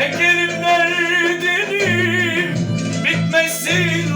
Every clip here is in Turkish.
Çekerim derdini bitmesin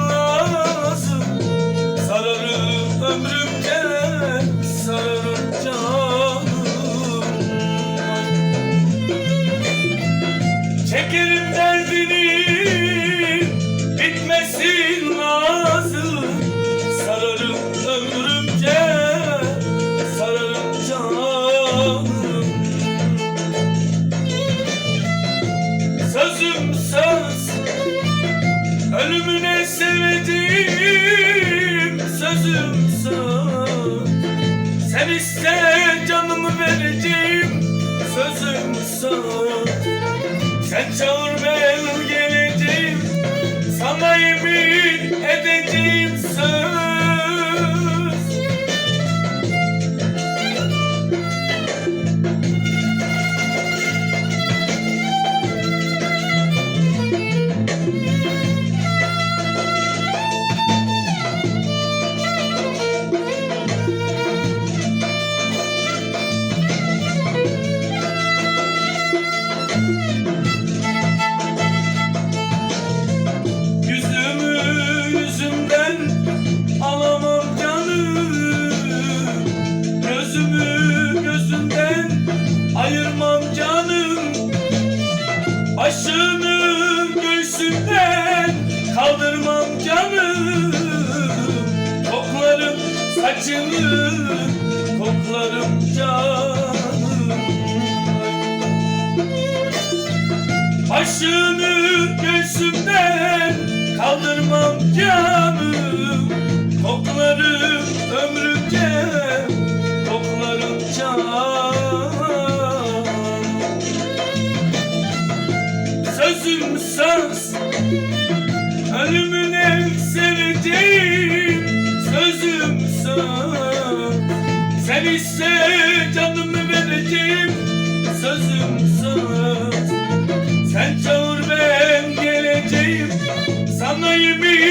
ölümüne sevdiğim Sözüm iste canımı vereceğim Sözüm söz sen çağır ben geleceğim Sana yemin edeceğim söz Başını göğsümden kaldırmam canım Koklarım saçını koklarım canım Başını göğsümden kaldırmam canım Koklarım ömrümce Sözüm söz ölümüne seveceğim Sözüm söz sen iste canımı vereceğim Sözüm söz sen çağır ben geleceğim Sana yemin